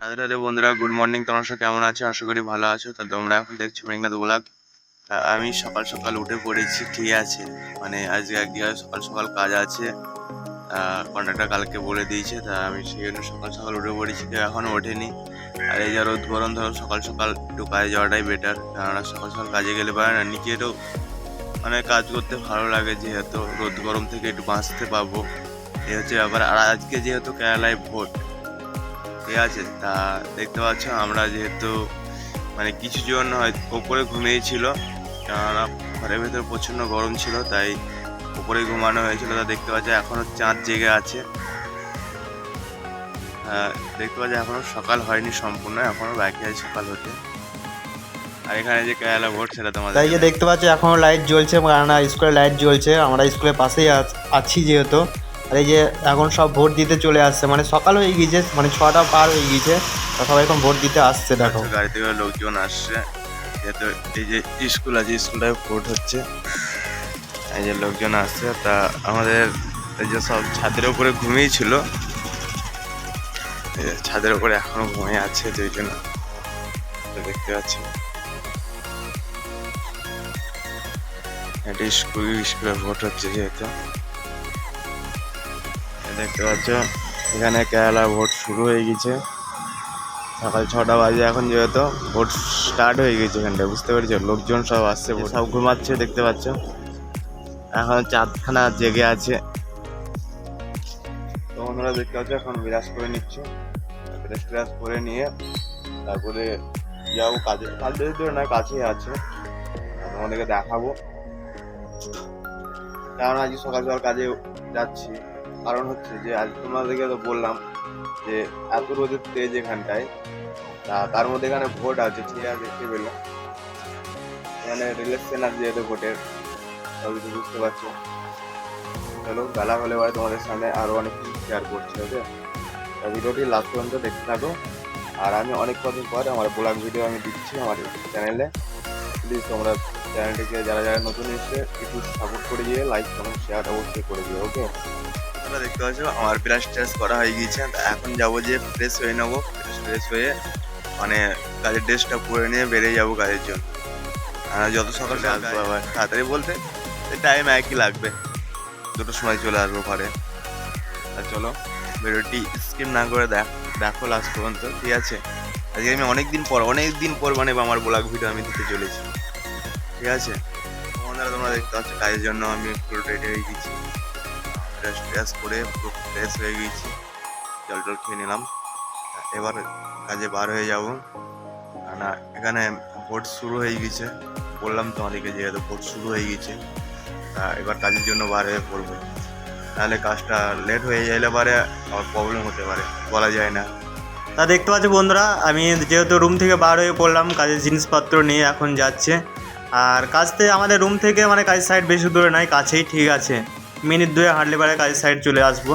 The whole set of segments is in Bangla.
রাধে রাধে বন্ধুরা গুড মর্নিং তোমরা সব কেমন আছো? আশা করি ভালো আছো। তা তোমরা এখন দেখছ মেঘনাথ ব্লগ আমি সকাল সকাল উঠে পড়েছি ঠিক আছে? মানে আজকে একদিকে সকাল সকাল কাজ আছে। কন্ট্রাক্টর কালকে বলে দিয়েছে, তা আমি সেই জন্য সকাল সকাল উঠে পড়েছি, কেউ এখনও ওঠেনি। আর এই যা রোদ গরম, ধরো সকাল সকাল একটু কাজে যাওয়াটাই বেটার কেননা সকাল সকাল কাজে গেলে পারে না, নিজেরও মানে কাজ করতে ভালো লাগে, যেহেতু রোদ গরম থেকে একটু বাঁচতে পাবো। এই হচ্ছে ব্যাপার। আর আজকে যেহেতু কেরালায় ভোট ঠিক আছে তা দেখতে পাচ্ছ আমরা যেহেতু মানে কিছু জন হয়তো ওপরে ঘুমিয়েছিল কেননা ঘরের ভেতর প্রচণ্ড গরম ছিল তাই উপরে ঘুমানো হয়েছিল তা দেখতে পাচ্ছ এখনও চাঁদ জেগে আছে। দেখতে পাচ্ছ এখনও সকাল হয়নি সম্পূর্ণ এখনও বাকি আছে সকাল হতে। আর এখানে যে কেরালা ভোট সেটা তোমাদের তাই যে দেখতে পাচ্ছি এখনও লাইট জ্বলছে কারণ স্কুলে লাইট জ্বলছে আমরা স্কুলের পাশেই আছি যেহেতু। আর এই যে এখন সব ভোট দিতে চলে আসছে মানে সকাল হয়ে গিয়েছে মানে ছটা পার হয়ে গিয়েছে সবাই এখন ভোট দিতে আসছে দেখো। গাড়ি থেকে লোকজন আসছে। এই যে স্কুল আছে স্কুলটায় ভোট হচ্ছে। এই যে লোকজন আসছে তা আমাদের এই যে সব ছাদের উপরে ঘুমিয়েছিল ছাদের উপরে এখনও ঘুমিয়ে আছে দুইজন তো দেখতে পাচ্ছি। এটা স্কুল স্কুলে ভোট হচ্ছে যেহেতু। দেখতে পাচ্ছ এখানে কেরালা ভোট শুরু হয়ে গেছে। সকাল ছটা বাজে এখন যেহেতু ভোট স্টার্ট হয়ে গেছে এখানটায় বুঝতে পেরেছ? লোকজন সব আসছে সব ঘুমাচ্ছে দেখতে পাচ্ছ? এখন চাঁদখানা জেগে আছে। তো বন্ধুরা দেখতে পাচ্ছ এখন বিরাজ করে নিচ্ছে। বিরাজ টিরাজ করে নিয়ে তারপরে যাব কাজে। কাজ দূরে নয় কাছেই আছে। তোমাদেরকে দেখাবো। কারণ আজ সকাল সকাল কাজে যাচ্ছি। কারণ হচ্ছে যে, আজ তোমাদেরকে তো বললাম যে, এত রোদের তেজ এখানটায়, তা তার মধ্যে এখানে ভোট আছে আছে, দেখতে পেলাম। এখানে রিলেকশন আছে যেহেতু ভোটের সবই তো বুঝতে পারছ। চলো, বেলা হলে পরে তোমাদের সামনে আরও অনেক কিছু শেয়ার করছি ওকে ভিডিওটি লাস্ট পর্যন্ত দেখতে থাকো। আর আমি অনেক কদিন পর আমার ব্লগ ভিডিও আমি দিচ্ছি আমার চ্যানেলে প্লিজ তোমরা চ্যানেলটিকে যারা যারা নতুন এসে একটু সাপোর্ট করে দিয়ে লাইক কমেন্ট শেয়ার অবশ্যই করে দিও ওকে তোমরা দেখতে পাচ্ছ আমার ব্রাশ ট্রাশ করা হয়ে গিয়েছে এখন যাব যে ফ্রেশ হয়ে নেব ফ্রেশ ফ্রেশ হয়ে মানে কাজের ড্রেসটা পরে নিয়ে বেরিয়ে যাব কাজের জন্য। আর যত সকাল আসব আবার। তাড়াতাড়ি বলতে টাইম একই লাগবে। দুটোর সময় চলে আসব ঘরে। আর চলো ভিডিওটি স্কিপ না করে দেখ দেখো লাস্ট পর্যন্ত ঠিক আছে? আজকে আমি অনেক দিন পর অনেক দিন পর মানে আমার ব্লগ ভিডিও আমি দিতে চলেছি। ঠিক আছে? তোমাদের তোমরা দেখতে পাচ্ছ কাজের জন্য আমি পুরো রেডি হয়ে গেছি। ফ্রেশ ট্রেস করে পুরো ফ্রেশ হয়ে গেছি জল টল খেয়ে নিলাম। এবার কাজে বার হয়ে যাব। না এখানে ভোট শুরু হয়ে গেছে বললাম তোমাদেরকে যেহেতু ভোট শুরু হয়ে গেছে এবার কাজের জন্য বার হয়ে পড়ব। তাহলে কাজটা লেট হয়ে গেলে পারে, আবার প্রবলেম হতে পারে, বলা যায় না। তা দেখতে পাচ্ছি বন্ধুরা, আমি যেহেতু রুম থেকে বার হয়ে পড়লাম, কাজের জিনিসপত্র নিয়ে এখন যাচ্ছে। আর কাজতে আমাদের রুম থেকে মানে কাজের সাইড বেশি দূরে নয়, কাছেই ঠিক আছে। মিনিট দুয়ে হাঁটলে পারে কাজের সাইড চলে আসব।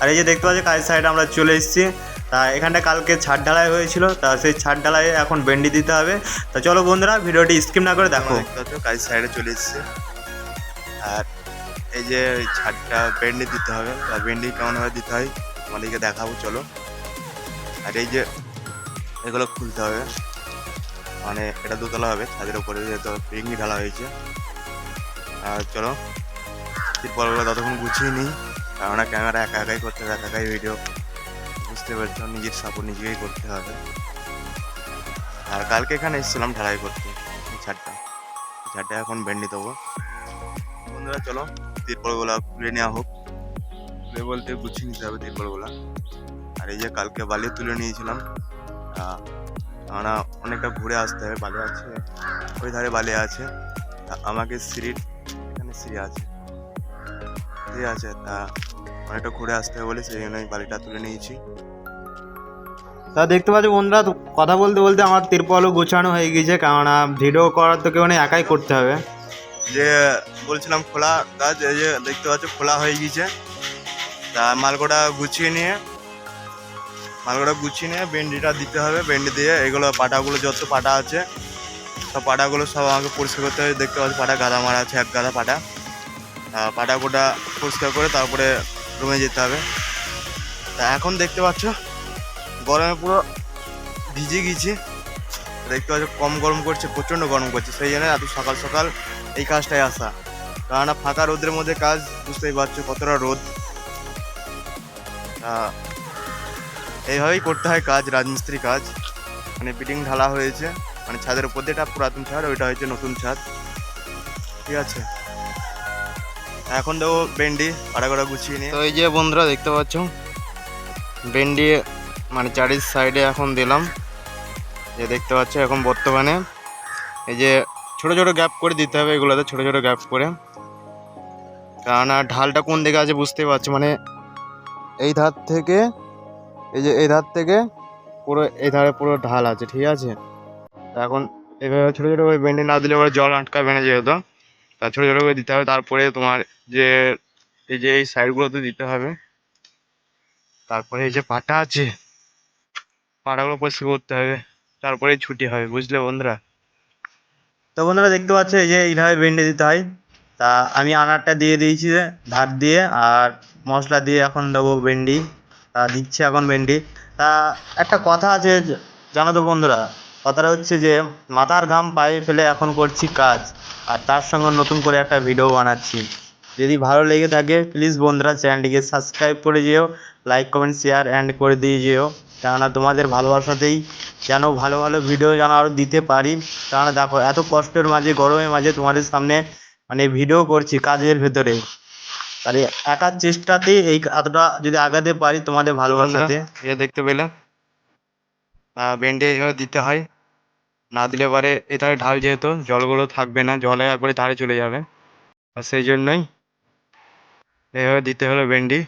আর এই যে দেখতে পাচ্ছি, কাজের সাইডে আমরা চলে এসেছি। তা এখানটা কালকে ছাদ ঢালাই হয়েছিল, তা সেই ছাদ ঢালাইয়ে এখন বেন্ডি দিতে হবে। তা চলো বন্ধুরা, ভিডিওটি স্কিপ না করে দেখো। কাজের সাইডে চলে এসছে। আর এই যে ছাদটা বেন্ডি দিতে হবে আর বেন্ডি কেমনভাবে দিতে হয় তোমাদেরকে দেখাবো, চলো। আর এই যে এগুলো খুলতে হবে। মানে এটা দোতলা হবে, ছাদের উপরে যেহেতু ঢালা হয়েছে। আর চলো তিরপলগুলো ততক্ষণ গুছিয়ে নিই। কেননা ক্যামেরা একা একাই করতে হবে একা একাই ভিডিও বুঝতে পারছ? নিজের সাপোর্ট নিজেকেই করতে হবে। আর কালকে এখানে এসেছিলাম ঢালাই করতে ছাড়টা ছাদটা। এখন বেন্ডি দেবো। বন্ধুরা, চলো, তিরপলগুলো খুলে নেওয়া হোক। খুলে বলতে গুছিয়ে নিতে হবে তিরপলগুলো। আর এই যে কালকে বালি তুলে নিয়েছিলাম আমরা অনেকটা ঘুরে আসতে হবে, বালি আছে, ওই ধারে বালি আছে। আমাকে সিঁড়ির, এখানে সিঁড়ি আছে। ঠিক আছে তা অনেকটা ঘুরে আসতে হবে বলে সেই জন্য আমি বালিটা তুলে নিয়েছি। তা দেখতে পাচ্ছি বন্ধুরা কথা বলতে বলতে আমার তিরপলও গোছানো হয়ে গিয়েছে কেননা ভিডিও করার তো কেউ নেই একাই করতে হবে। যে বলছিলাম খোলা কাজ এই যে দেখতে পাচ্ছ খোলা হয়ে গিয়েছে তা মালকোটা গুছিয়ে নিয়ে মালকোটা গুছিয়ে নিয়ে বেন্ডিটা দিতে হবে বেন্ডি দিয়ে এগুলো পাটাগুলো যত পাটা আছে সব পাটাগুলো সব আমাকে পরিষ্কার করতে হবে। দেখতে পাচ্ছি পাটা গাদা মারা আছে এক গাদা পাটা। তা পাটাগুটা পরিষ্কার করে তারপরে রুমে যেতে হবে। তা এখন দেখতে পাচ্ছ, গরমে পুরো ভিজে গিয়েছি দেখতে পাচ্ছ কম গরম করছে, প্রচণ্ড গরম করছে। সেই জন্য এত সকাল সকাল এই কাজটায় আসা কেননা ফাঁকা রোদের মধ্যে কাজ, বুঝতেই পারছ কতটা রোদ। এইভাবেই করতে হয় কাজ, রাজমিস্ত্রি কাজ। মানে বিল্ডিং ঢালা হয়েছে মানে ছাদের উপর দিয়ে পুরাতন ছাদ ওইটা হচ্ছে নতুন ছাদ। ঠিক আছে? এখন দেবো বেন্ডি আড়াগড়া গুছিয়ে নিয়ে। তো এই যে বন্ধুরা দেখতে পাচ্ছ বেন্ডি মানে চারি সাইডে এখন দিলাম। যে দেখতে পাচ্ছ এখন বর্তমানে। এই যে ছোট ছোট গ্যাপ করে দিতে হবে এগুলোতে, ছোট ছোট গ্যাপ করে। কারণ, আর ঢালটা কোন দিকে আছে বুঝতে পারছ? মানে এই ধার থেকে, এই যে এই ধার থেকে পুরো, এই ধারে পুরো ঢাল আছে, ঠিক আছে? এখন এভাবে ছোটো ছোটো করে বেন্ডে না দিলে ওরা জল আটকাবে না যেহেতু। তা ছোটো ছোটো করে দিতে হবে। তারপরে তোমার যে, এই যে এই সাইডগুলোতে দিতে হবে। তারপরে এই যে পাটা আছে, পাটাগুলো পরিষ্কার করতে হবে। তারপরে ছুটি হবে, বুঝলে বন্ধুরা? তো বন্ধুরা দেখতে পাচ্ছ, এই যে এইভাবে বেন্ডে দিতে হয়। তা আমি আনারটা দিয়ে দিয়েছি ধার দিয়ে, আর মশলা দিয়ে এখন দেবো ভেন্ডি। তা দিচ্ছি এখন ভেন্ডি। তা একটা কথা আছে, জানো তো বন্ধুরা কথাটা হচ্ছে যে, মাথার ঘাম পায়ে ফেলে এখন করছি কাজ। আর তার সঙ্গে নতুন করে একটা ভিডিও বানাচ্ছি। যদি ভালো লেগে থাকে প্লিজ বন্ধুরা চ্যানেলটিকে সাবস্ক্রাইব করে যেও লাইক কমেন্ট শেয়ার অ্যান্ড করে দিয়ে যেও। কেননা তোমাদের ভালোবাসাতেই যেন ভালো ভালো ভিডিও যেন আরও দিতে পারি। কেননা দেখো, এত কষ্টের মাঝে, গরমের মাঝে তোমাদের সামনে মানে ভিডিও করছি কাজের ভেতরে। তাহলে একার চেষ্টাতেই এই এতটা যদি আগাতে পারি তোমাদের ভালোবাসাতে। দেখতে পেলে। বেন্ডে দিতে হয়। না দিলে পরে এই ধারে ঢাল যেহেতু, জলগুলো থাকবে না, জলে একবারে ধারে চলে যাবে। আর সেই জন্যই এইভাবে দিতে হলো ভেন্ডি।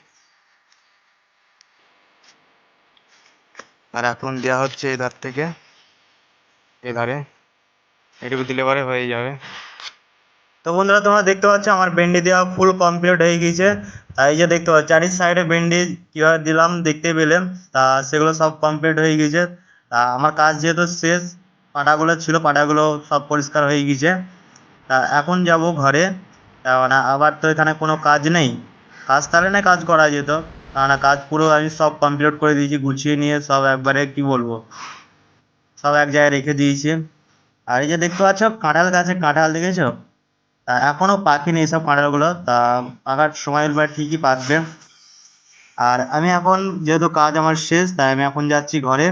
আর এখন দেওয়া হচ্ছে এই ধার থেকে। এই ধারে এটুকু দিলে পরে হয়ে যাবে। তো বন্ধুরা, তোমরা দেখতে পাচ্ছ আমার ভেন্ডি দেওয়া ফুল কমপ্লিট হয়ে গিয়েছে। তাই যে দেখতে পাচ্ছ, চারি সাইডে ভেন্ডি কীভাবে দিলাম, দেখতে পেলেন তা সেগুলো সব কমপ্লিট হয়ে গিয়েছে। তা আমার কাজ যেহেতু শেষ পাটাগুলো ছিল পাটাগুলো সব পরিষ্কার হয়ে গিয়েছে তা এখন যাব ঘরে। কেননা আবার তো এখানে কোনো কাজ নেই। কাজ তাহলে না কাজ করা যেত। কেননা কাজ পুরো আমি সব কমপ্লিট করে দিয়েছি, গুছিয়ে নিয়ে সব একবারে কি বলব? সব এক জায়গায় রেখে দিয়েছি। আর এই যে দেখতে পাচ্ছ, কাঁঠাল গাছে কাঁঠাল দেখেছ? তা এখনও পাকেনি এইসব কাঁঠালগুলো। তা পাকার সময় হলে পরে ঠিকই পাকবে। আর আমি এখন যেহেতু কাজ আমার শেষ, তাই আমি এখন যাচ্ছি ঘরে।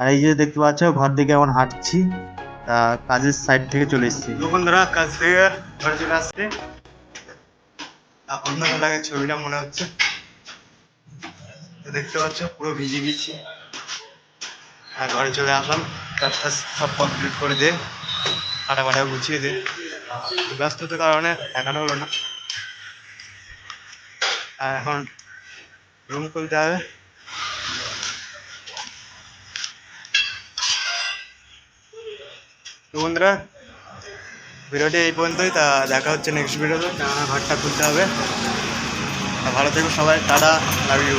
আর এই যে দেখতে পাচ্ছ, ঘর দিকে এখন হাঁটছি। কাজের সাইড থেকে চলে এসেছি। বন্ধুরা কাজ থেকে ঘরে চলে আসছে। অন্য লাগে ছবিটা মনে হচ্ছে। দেখতে পাচ্ছ, পুরো ভিজে গেছি আর ঘরে চলে আসলাম। কাজ টাজ সব কমপ্লিট করে দিয়ে হাঁটা ফাটা গুছিয়ে দিয়ে ব্যস্ততার কারণে দেখানো হলো না। আর এখন রুম খুলতে হবে। তো বন্ধুরা, ভিডিওটি এই পর্যন্তই, তা দেখা হচ্ছে নেক্সট ভিডিওতে ঘরটা খুলতে হবে। ভালো থেকো সবাই, টাটা লাভ ইউ